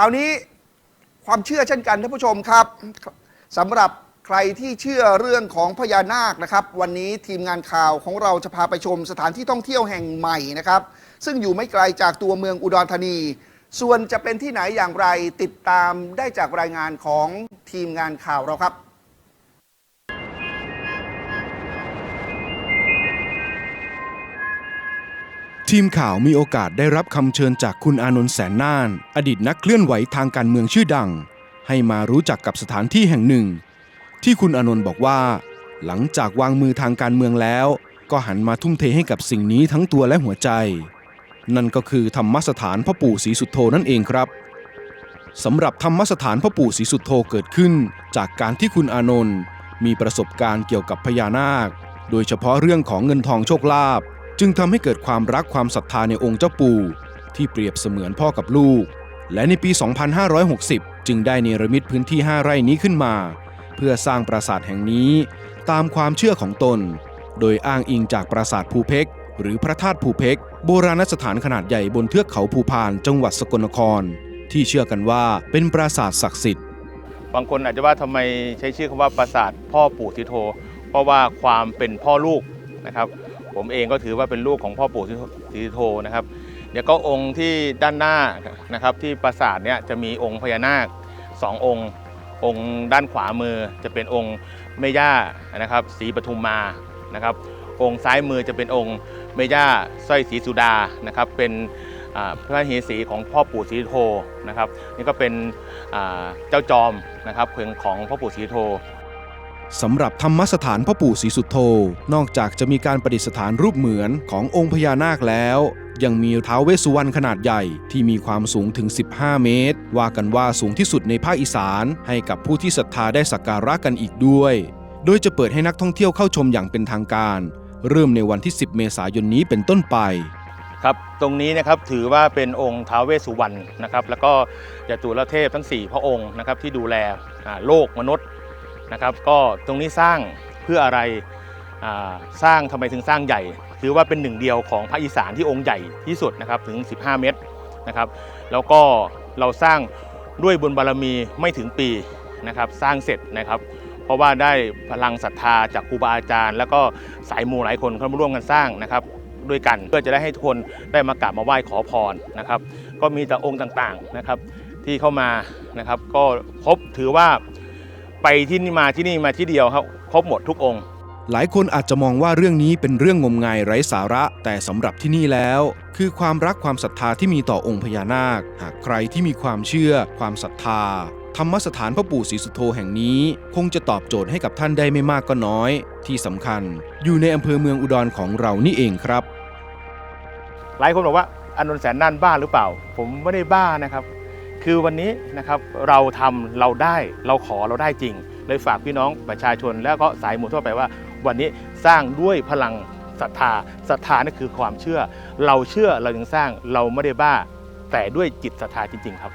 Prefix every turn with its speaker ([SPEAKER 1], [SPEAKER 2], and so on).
[SPEAKER 1] คราวนี้ความเชื่อเช่นกันท่านผู้ชมครับสำหรับใครที่เชื่อเรื่องของพญานาคนะครับ วันนี้ทีมงานข่าวของเราจะพาไปชมสถานที่ท่องเที่ยวแห่งใหม่นะครับ ซึ่งอยู่ไม่ไกลจากตัวเมืองอุดรธานี ส่วนจะเป็นที่ไหนอย่างไรติดตามได้จากรายงานของทีมงานข่าวเราครับ
[SPEAKER 2] ทีมข่าวมีโอกาสได้รับคำเชิญจากคุณอานนท์แสนน่าน อดีตนักเคลื่อนไหวทางการเมืองชื่อดัง ให้มารู้จักกับสถานที่แห่งหนึ่ง ที่คุณอานนท์บอกว่า หลังจากวางมือทางการเมืองแล้ว ก็หันมาทุ่มเทให้กับสิ่งนี้ทั้งตัวและหัวใจ นั่นก็คือธรรมสถานพ่อปู่ศรีสุโธนั่นเองครับสำหรับธรรมสถานพ่อปู่ศรีสุโธเกิดขึ้น จากการที่คุณอานนท์มีประสบการณ์เกี่ยวกับพญานาค โดยเฉพาะเรื่องของเงินทองโชคลาภ จึงทำให้เกิดความรักความศรัทธาในองค์เจ้าปู่ ที่เปรียบเสมือนพ่อกับลูก และในปี 2560 จึงได้เนรมิตพื้นที่ 5 ไร่นี้ขึ้นมา เพื่อสร้างปราสาทแห่งนี้ตามความเชื่อของตน โดยอ้างอิงจากปราสาทภูเพกหรือพระธาตุภูเพกโบราณสถานขนาดใหญ่บนเทือกเขาภูพานจังหวัดสกลนคร ที่เชื่อกันว่าเป็นปราสาทศักดิ์สิทธิ์
[SPEAKER 3] บางคนอาจจะว่าทำไมใช้ชื่อคำว่าปราสาทพ่อปู่ทิโท เพราะว่าความเป็นพ่อลูกนะครับ ผมเองก็ถือว่าเป็นลูกของพ่อปู่ทิโทนะครับ เดี๋ยวก็องค์ที่ด้านหน้านะครับที่ปราสาทเนี่ยจะมีองค์พญานาคสององค์ องค์ด้านขวามือจะเป็นองค์แม่ย่านะครับศรีปทุมมานะครับ องค์ซ้ายมือจะเป็นองค์แม่ย่าสร้อยศรีสุดานะครับ เป็นพระเหสีของพ่อปู่ศรีโทนะครับ นี่ก็เป็นเจ้าจอมนะครับเพิงของพ่อปู่ศรีโท
[SPEAKER 2] สำหรับธรรมสถานพ่อปู่ศรีสุโธ นอกจากจะมีการประดิษฐานรูปเหมือนขององค์พญานาคแล้ว ยังมีท้าวเวสสุวรรณขนาดใหญ่ที่มีความสูงถึง 15 เมตร ว่ากันว่าสูงที่สุดในภาคอีสาน ให้กับผู้ที่ศรัทธาได้สักการะกันอีกด้วย โดยจะเปิดให้นักท่องเที่ยวเข้าชมอย่างเป็นทางการ เริ่มในวันที่ 10 เมษายนนี้เป็นต้นไป
[SPEAKER 3] ครับตรงนี้นะครับถือว่าเป็นองค์ท้าวเวสสุวรรณนะครับแล้วก็จตุรเทพทั้ง 4 พระองค์นะครับที่ดูแลโลกมนุษย์ นะครับ ก็ตรงนี้สร้างเพื่ออะไรสร้างทำไมถึงสร้างใหญ่ ถือว่าเป็นหนึ่งเดียวของภาคอีสานที่องค์ใหญ่ที่สุดนะครับถึง 15 เมตรนะครับ แล้วก็เราสร้างด้วยบุญบารมีไม่ถึงปีนะครับสร้างเสร็จนะครับ เพราะว่าได้พลังศรัทธาจากครูบาอาจารย์ แล้วก็สายมูหลายคนเข้ามาร่วมกันสร้างนะครับด้วยกันเพื่อจะได้ให้ทุกคนได้มากราบมาไหว้ขอพรนะครับ ก็มีแต่องค์ต่างๆนะครับที่เข้ามานะครับ ก็ครบถือว่า ไปที่นี่มาที่นี่มาที่เดียวครับ ครบหมดทุกองค์
[SPEAKER 2] หลายคนอาจจะมองว่าเรื่องนี้เป็นเรื่องงมงายไร้สาระ แต่สำหรับที่นี่แล้ว คือความรักความศรัทธาที่มีต่อองค์พญานาค หากใครที่มีความเชื่อ ความศรัทธา ธรรมสถานพ่อปู่ศรีสุโธแห่งนี้ คงจะตอบโจทย์ให้กับท่านได้ไม่มากก็น้อย ที่สำคัญ อยู่ในอำเภอเมืองอุดรของเรานี่เองครับ
[SPEAKER 3] หลายคนบอกว่าอานนท์แสนน่านบ้าหรือเปล่า ผมไม่ได้บ้านะครับ คือวันนี้นะครับเราทำเราได้เราขอเราได้จริง เลยฝากพี่น้องประชาชน แล้วก็สายหมู่ทั่วไปว่า วันนี้สร้างด้วยพลังศรัทธาศรัทธานี่คือความเชื่อ เราเชื่อเราจึงสร้างเราไม่ได้บ้า แต่ด้วยจิตศรัทธาจริง ๆ ครับ